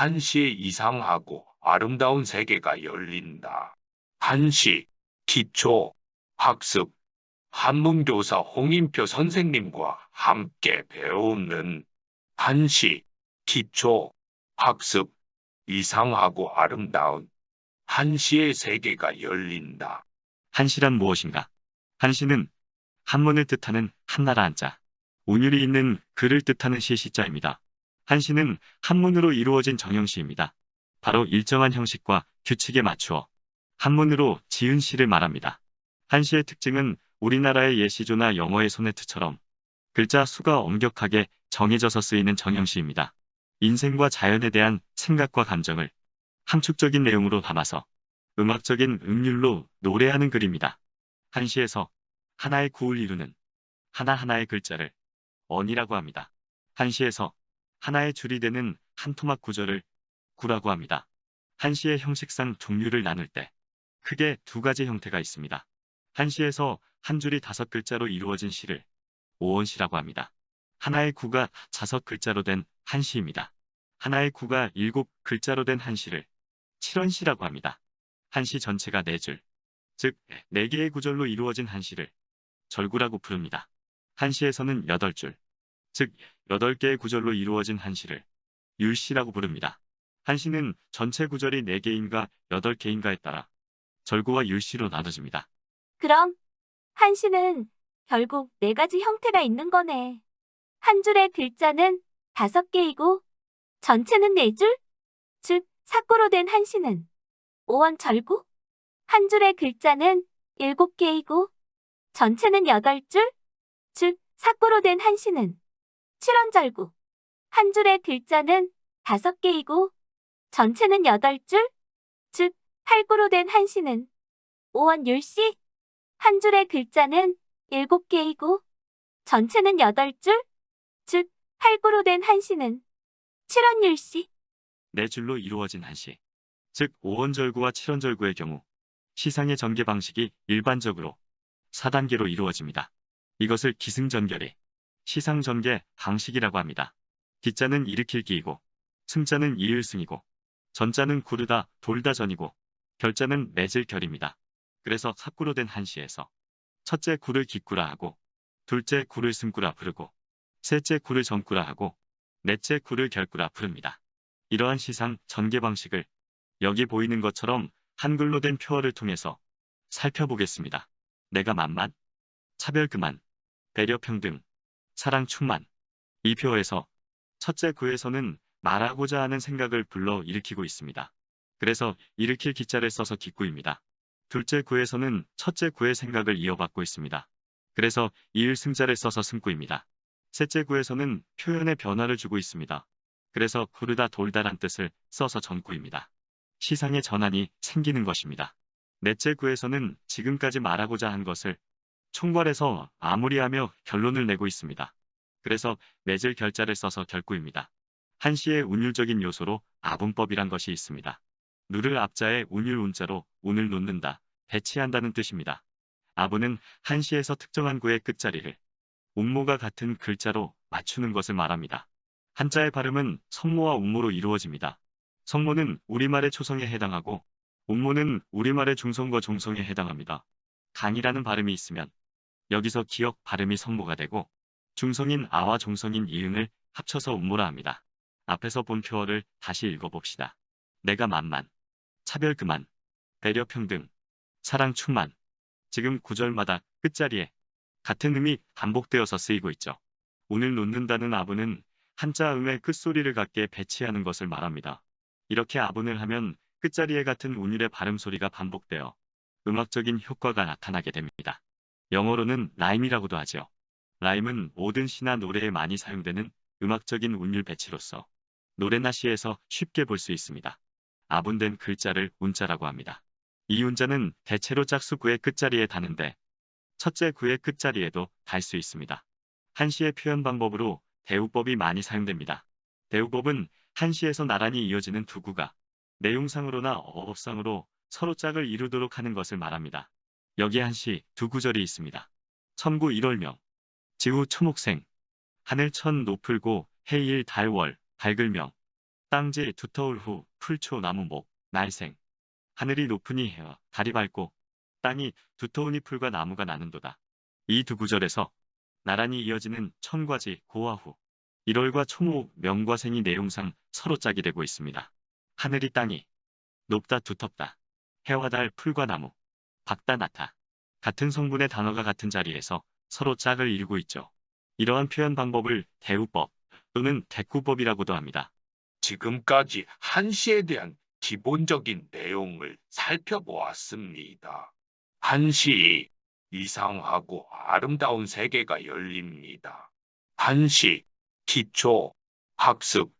한시에 이상하고 아름다운 세계가 열린다. 한시, 기초, 학습, 한문교사 홍인표 선생님과 함께 배우는 한시, 기초, 학습, 이상하고 아름다운 한시의 세계가 열린다. 한시란 무엇인가? 한시는 한문을 뜻하는 한나라 한자, 운율이 있는 글을 뜻하는 시시자입니다. 한시는 한문으로 이루어진 정형시입니다. 바로 일정한 형식과 규칙에 맞추어 한문으로 지은 시를 말합니다. 한시의 특징은 우리나라의 예시조나 영어의 소네트처럼 글자 수가 엄격하게 정해져서 쓰이는 정형시입니다. 인생과 자연에 대한 생각과 감정을 함축적인 내용으로 담아서 음악적인 음률로 노래하는 글입니다. 한시에서 하나의 구을 이루는 하나하나의 글자를 언이라고 합니다. 한시에서 하나의 줄이 되는 한 토막 구절을 구라고 합니다. 한시의 형식상 종류를 나눌 때 크게 두 가지 형태가 있습니다. 한시에서 한 줄이 다섯 글자로 이루어진 시를 오원시라고 합니다. 하나의 구가 다섯 글자로 된 한시입니다. 하나의 구가 일곱 글자로 된 한시를 칠원시라고 합니다. 한시 전체가 네 줄, 즉, 네 개의 구절로 이루어진 한시를 절구라고 부릅니다. 한시에서는 여덟 줄, 즉, 여덟 개의 구절로 이루어진 한시를 율시라고 부릅니다. 한시는 전체 구절이 네 개인가 여덟 개인가에 따라 절구와 율시로 나눠집니다. 그럼 한시는 결국 네 가지 형태가 있는 거네. 한 줄의 글자는 다섯 개이고 전체는 네 줄? 즉, 사구로 된 한시는 오원 절구? 한 줄의 글자는 일곱 개이고 전체는 여덟 줄? 즉, 사구로 된 한시는 칠원 절구. 한 줄의 글자는 다섯 개이고 전체는 여덟 줄? 즉, 팔구로 된 한시는 오원 율시? 한 줄의 글자는 일곱 개이고 전체는 여덟 줄? 즉, 팔구로 된 한시는 칠원 율시? 네 줄로 이루어진 한시, 즉 5원절구와 7원절구의 경우 시상의 전개 방식이 일반적으로 4단계로 이루어집니다. 이것을 기승전결의 시상전개 방식이라고 합니다. 기자는 일으킬 기이고 승자는 이을승이고 전자는 구르다 돌다 전이고 결자는 맺을 결입니다. 그래서 삽구로 된 한시에서 첫째 구를 기꾸라 하고 둘째 구를 승구라 부르고 셋째 구를 전구라 하고 넷째 구를 결구라 부릅니다. 이러한 시상 전개 방식을 여기 보이는 것처럼 한글로 된 표어를 통해서 살펴보겠습니다. 내가 만만, 차별 그만, 배려 평등, 사랑 충만. 이 표어에서 첫째 구에서는 말하고자 하는 생각을 불러 일으키고 있습니다. 그래서 일으킬 기자를 써서 기구입니다. 둘째 구에서는 첫째 구의 생각을 이어받고 있습니다. 그래서 이을 승자를 써서 승구입니다. 셋째 구에서는 표현의 변화를 주고 있습니다. 그래서 구르다 돌다란 뜻을 써서 전구입니다. 시상의 전환이 생기는 것입니다. 넷째 구에서는 지금까지 말하고자 한 것을 총괄해서 마무리하며 결론을 내고 있습니다. 그래서 맺을 결자를 써서 결구입니다. 한시의 운율적인 요소로 아분법이란 것이 있습니다. 누를 앞자에 운율 운자로 운을 놓는다, 배치한다는 뜻입니다. 아분은 한시에서 특정한 구의 끝자리를 운모가 같은 글자로 맞추는 것을 말합니다. 한자의 발음은 성모와 운모로 이루어집니다. 성모는 우리말의 초성에 해당하고 운모는 우리말의 중성과 종성에 해당합니다. 강이라는 발음이 있으면 여기서 기역 발음이 성모가 되고 중성인 아와 종성인 이응을 합쳐서 운모라 합니다. 앞에서 본 표어를 다시 읽어봅시다. 내가 만만, 차별 그만, 배려 평등, 사랑 충만. 지금 구절마다 끝자리에 같은 음이 반복되어서 쓰이고 있죠. 운을 놓는다는 아부는 한자 음의 끝소리를 같게 배치하는 것을 말합니다. 이렇게 아분을 하면 끝자리에 같은 운율의 발음 소리가 반복되어 음악적인 효과가 나타나게 됩니다. 영어로는 라임이라고도 하죠. 라임은 모든 시나 노래에 많이 사용되는 음악적인 운율 배치로서 노래나 시에서 쉽게 볼 수 있습니다. 아분된 글자를 운자라고 합니다. 이 운자는 대체로 짝수 구의 끝자리에 다는데 첫째 구의 끝자리에도 달 수 있습니다. 한시의 표현 방법으로 대우법이 많이 사용됩니다. 대우법은 한시에서 나란히 이어지는 두 구가 내용상으로나 어법상으로 서로 짝을 이루도록 하는 것을 말합니다. 여기 한시 두 구절이 있습니다. 천구 1월명, 지후 초목생, 하늘 천 높을고 해일 달월, 밝을명, 땅지 두터울 후 풀초 나무 목 날생 하늘이 높으니 해와 달이 밝고 땅이 두터우니 풀과 나무가 나는도다. 이 두 구절에서 나란히 이어지는 천과지 고와 후 1월과 초목 명과 생이 내용상 서로 짝이 되고 있습니다. 하늘이 땅이 높다 두텁다 해와 달 풀과 나무 밝다 나타 같은 성분의 단어가 같은 자리에서 서로 짝을 이루고 있죠. 이러한 표현 방법을 대우법 또는 대꾸법이라고도 합니다. 지금까지 한시에 대한 기본적인 내용을 살펴보았습니다. 한시, 이상하고 아름다운 세계가 열립니다. 한시, 기초, 학습,